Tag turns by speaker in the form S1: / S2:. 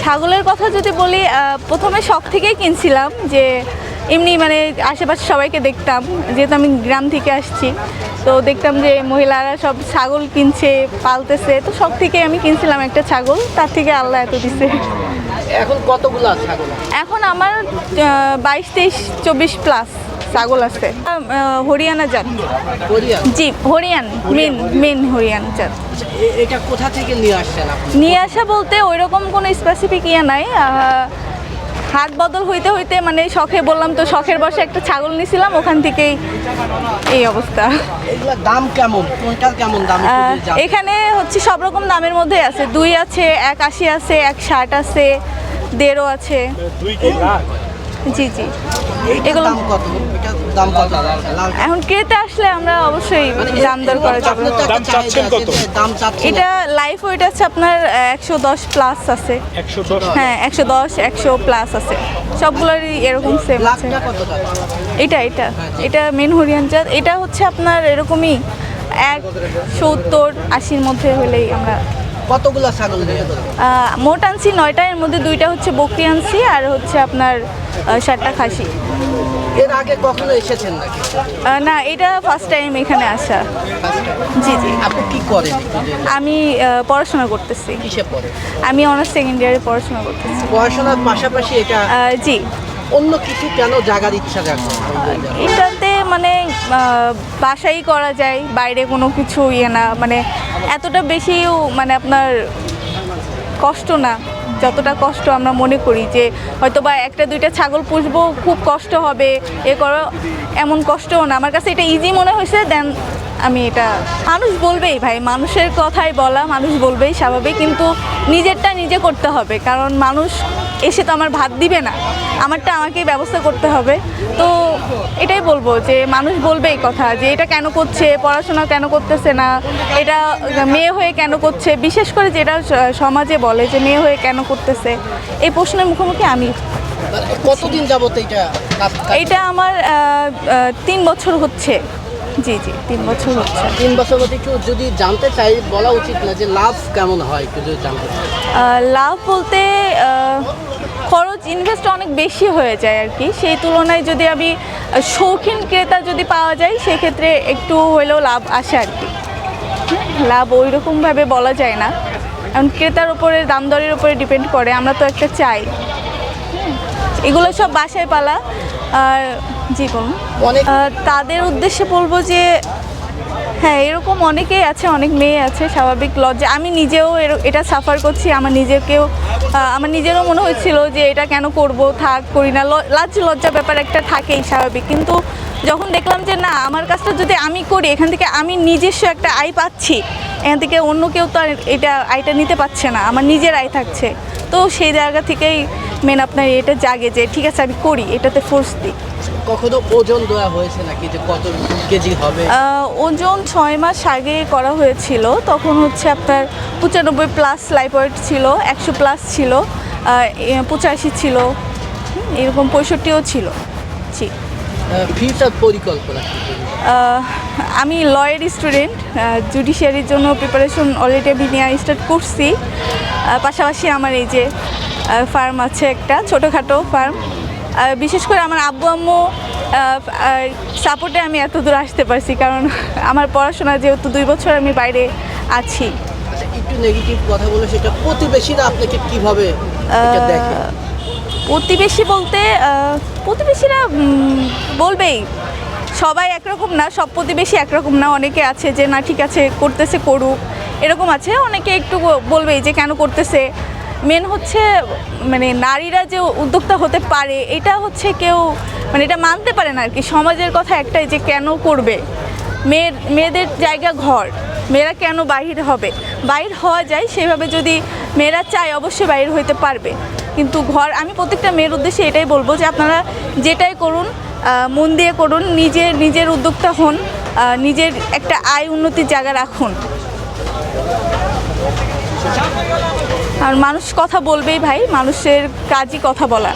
S1: ছাগলের কথা যদি বলি প্রথমে শখ থেকেই কিনছিলাম যে এমনি মানে আশেপাশে সবাইকে দেখতাম যেহেতু আমি গ্রাম থেকে আসছি। তো দেখতাম যে মহিলারা সব ছাগল কিনছে পালতেছে। তো শখ থেকে আমি কিনছিলাম একটা ছাগল তার থেকে আল্লাহ এত দিছে।
S2: এখন কতগুলো ছাগল?
S1: এখন আমার বাইশ তেইশ চব্বিশ প্লাস ছাগল আছে? হরিয়ানা জাত। জি হরিয়ান মেন মেন হরিয়ান জাত।
S2: এটা কোথা থেকে নিয়ে আসছেন আপনি?
S1: নিয়ে আসা বলতে ওই রকম কোনো স্পেসিফিক ইয়ে নাই। হাত বদল হইতে হইতে মানে শখে বললাম তো শখের বসে একটা ছাগল নিছিলাম ওখান থেকেই এই অবস্থা।
S2: দাম কেমন? কোনটার কেমন দাম?
S1: এখানে হচ্ছে সব রকম দামের মধ্যে আছে। দুই আছে এক আশি আছে এক ষাট আছে দেড়ও আছে। জি জি। এগুলো-
S2: দাম কত? এটার দাম কত?
S1: এখন ক্রেতা আসলে আমরা অবশ্যই
S2: মানে
S1: দাম দর করা যাবে
S3: দাম চাচ্ছেন কত?
S2: দাম চাচ্ছেন
S1: এটা লাইফ ওয়েট আছে আপনার একশো দশ প্লাস আছে।
S3: একশো দশ?
S1: হ্যাঁ একশো দশ একশো প্লাস আছে। সবগুলোরই এরকম সেম আছে। এটা এটা। এটা মেন হরিয়ান জাত। এটা হচ্ছে আপনার এরকমই এক সত্তর আশির মধ্যে হলেই আমরা
S2: কতগুলো ছাগল
S1: মোট আনছি নয়টা এর মধ্যে দুইটা হচ্ছে বকরি আনছি আর হচ্ছে আপনার ষাটটা খাসি।
S2: এর আগে কখনো এসেছেন নাকি?
S1: না এটা ফার্স্ট টাইম এখানে আসা। জি জি।
S2: আপনি কি করেন
S1: আমি পড়াশোনা করতেছি।
S2: কিসে পড়েন?
S1: আমি অনার্স সেকেন্ড ইয়ারে পড়াশোনা করতেছি।
S2: পড়াশোনার পাশাপাশি এটা
S1: জি।
S2: অন্য কিছু কেন জাগার ইচ্ছা জাগে
S1: এটাতে মানে বাসাই করা যায়, বাইরে কোনো কিছু ইয়ে না। মানে এতটা বেশিও মানে আপনার কষ্ট না, যতটা কষ্ট আমরা মনে করি যে হয়তো বা একটা, দুইটা ছাগল পুষবো, খুব কষ্ট হবে, এ করো, এমন কষ্টও না। আমার কাছে এটা ইজি মনে হয়েছে দেন আমি এটা, মানুষ বলবেই ভাই, মানুষের কথাই বলা, মানুষ বলবেই স্বাভাবিক, কিন্তু নিজেরটা নিজে করতে হবে। কারণ মানুষ এসে তো আমার ভাত দিবে না। আমারটা আমাকেই ব্যবস্থা করতে হবে। তো এটাই বলব যে মানুষ বলবে এই কথা যে এটা কেন করছে পড়াশোনা কেন করতেছে না এটা মেয়ে হয়ে কেন করছে বিশেষ করে যেটা সমাজে বলে যে মেয়ে হয়ে কেন করতেছে এই প্রশ্নের মুখোমুখি আমি।
S2: মানে কতদিন যাবত এটা
S1: এইটা আমার আহ, আহ, তিন বছর হচ্ছে। জি জি তিন বছর হচ্ছে।
S2: তিন বছর মধ্যে একটু যদি জানতে চাই বলা উচিত না যে লাভ কেমন হয় একটু যদি জানতে চাই।
S1: লাভ বলতে খরচ ইনভেস্ট অনেক বেশি হয়ে যায় আর কি। সেই তুলনায় যদি আমি শৌখিন ক্রেতা যদি পাওয়া যায় সেক্ষেত্রে একটু হলেও লাভ আসে আর কি। লাভ ওই রকমভাবে বলা যায় না। কারণ ক্রেতার উপরে দাম দরের উপরে ডিপেন্ড করে আমরা তো একটা চাই। এগুলো সব বাসায় পালা। আর জি বলুন।
S2: অনেক
S1: তাদের উদ্দেশ্যে বলব যে হ্যাঁ এরকম অনেকেই আছে, অনেক মেয়ে আছে, স্বাভাবিক লজ্জা। আমি নিজেও এটা সাফার করছি, আমার নিজেকেও আমার নিজেরও মনে হচ্ছিল যে এটা কেন করব, থাক, করি না। লাজ, লজ্জা ব্যাপার একটা থাকেই স্বাভাবিক। কিন্তু যখন দেখলাম যে না, আমার কাজটা যদি আমি করি, এখান থেকে আমি নিজস্ব একটা আয় পাচ্ছি, এখান থেকে অন্য কেউ তো এটা আয়টা নিতে পারছে না, আমার নিজের আয় থাকছে। তো সেই জায়গা থেকেই মেন আপনার এটা জাগে যে ঠিক আছে আমি করি এটাতে ফোর্স দিই।
S2: কখনো ওজন দেওয়া হয়েছে নাকি যে কত কেজি হবে?
S1: ওজন ছয় মাস আগে করা হয়েছিল। তখন হচ্ছে আপনার পঁচানব্বই প্লাস লাইফ ওয়েট ছিল একশো প্লাস ছিল পঁচাশি ছিল এরকম পঁয়ষট্টিও ছিল। জি।
S2: ফিউচার পরিকল্পনা
S1: আমি লয়ের স্টুডেন্ট জুডিশিয়ারির জন্য প্রিপারেশন অলরেডি আমি নেওয়া স্টার্ট করছি। পাশাপাশি আমার এই যে ফার্ম আছে একটা ছোটোখাটো ফার্ম বিশেষ করে আমার আব্বু আম্মু সাপোর্টে আমি এত দূর আসতে পারছি কারণ আমার পড়াশোনা যেহেতু দুই বছর আমি বাইরে আছি।
S2: আচ্ছা একটু নেগেটিভ কথা বলে সেটা প্রতিবেশীরা আপনাকে কীভাবে
S1: প্রতিবেশী বলতে প্রতিবেশীরা বলবেই। সবাই একরকম না সব প্রতিবেশী একরকম না। অনেকে আছে যে না ঠিক আছে করতেছে করুক। এরকম আছে। অনেকে একটু বলবেই যে কেন করতেছে? মেন হচ্ছে মানে নারীরা যে উদ্যোক্তা হতে পারে, এটা হচ্ছে কেউ মানে এটা মানতে পারে না আর কি সমাজের কথা একটাই যে কেন করবে? মেয়ের, মেয়েদের জায়গা ঘর, মেয়েরা কেন বাহির হবে? বাইর হওয়া যায় সেভাবে যদি মেয়েরা চায় অবশ্যই বাইর হইতে পারবে। কিন্তু ঘর, আমি প্রত্যেকটা মেয়ের উদ্দেশ্যে এটাই বলব যে আপনারা যেটাই করুন মন দিয়ে করুন নিজের নিজের উদ্যোক্তা হন নিজের একটা আয় উন্নতির জায়গা রাখুন। আর মানুষ কথা বলবেই ভাই মানুষের কাজই কথা বলা।